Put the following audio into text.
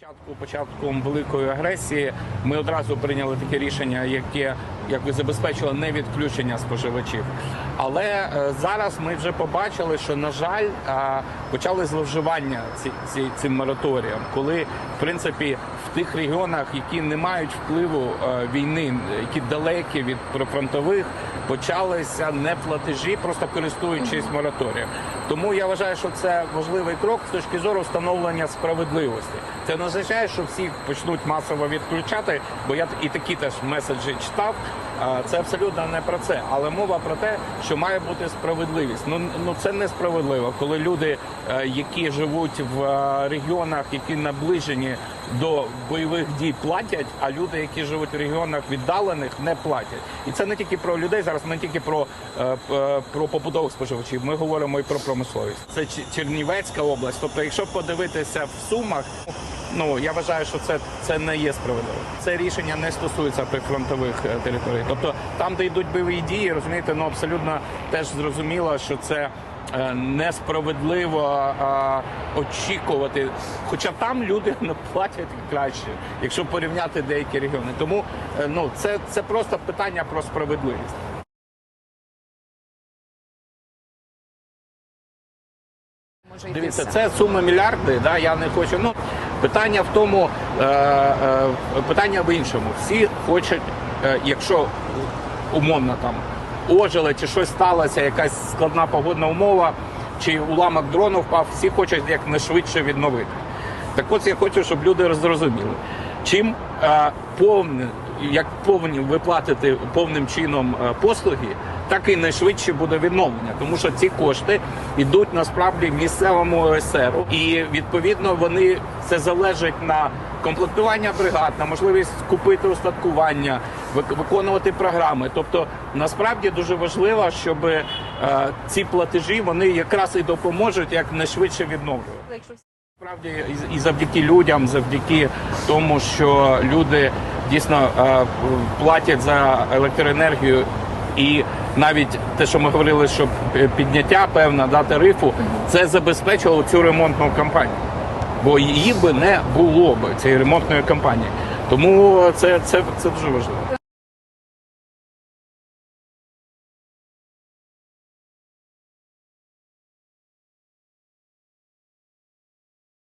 Початку початком великої агресії ми одразу прийняли таке рішення, яке якби забезпечило не відключення споживачів. Але е, зараз ми вже побачили, що на жаль е, почали зловживання ці, ці, цим мораторієм, коли в принципі тих регіонах, які не мають впливу е, війни, які далекі від прифронтових, почалися неплатежі, просто користуючись мораторієм. Тому я вважаю, що це важливий крок з точки зору встановлення справедливості. Це не означає, що всіх почнуть масово відключати, бо я і такі теж меседжі читав. Це абсолютно не про це, але мова про те, що має бути справедливість. Ну ну це несправедливо, коли люди, е, які живуть в е, регіонах, які наближені до бойових дій, платять, а люди, які живуть в регіонах віддалених, не платять. І це не тільки про людей. Зараз не тільки про, е, про побутових споживачів. Ми говоримо і про промисловість. Це Чернівецька область. Тобто, якщо подивитися в сумах, ну я вважаю, що це, це не є справедливо. Це рішення не стосується прифронтових е, територій. Тобто там, де йдуть бойові дії, розумієте, ну абсолютно теж зрозуміло, що це. е, Несправедливо е, очікувати, хоча там люди не платять краще, якщо порівняти деякі регіони. Тому е, ну це, це просто питання про справедливість. Дивіться, це сума мільярди. Да, я не хочу. Ну питання в тому, е, е, питання в іншому. Всі хочуть, е, якщо умовно там ожили чи щось сталося, якась складна погодна умова, чи уламок дрону впав, всі хочуть якнайшвидше відновити. Так от я хочу, щоб люди зрозуміли, чим повне, як повні ви платите повним чином послуги, так і найшвидше буде відновлення, тому що ці кошти йдуть насправді місцевому ОСР. І відповідно вони це залежить на комплектування бригад, на можливість купити устаткування, виконувати програми. Тобто насправді дуже важливо, щоб е, ці платежі вони якраз і допоможуть як найшвидше відновлювати. Справді і- і завдяки людям, завдяки тому, що люди дійсно е, платять за електроенергію, і навіть те, що ми говорили, що підняття певна да, тарифу, це забезпечило цю ремонтну кампанію. Бо її би не було б цієї ремонтної кампанії. Тому це, це, це дуже важливо.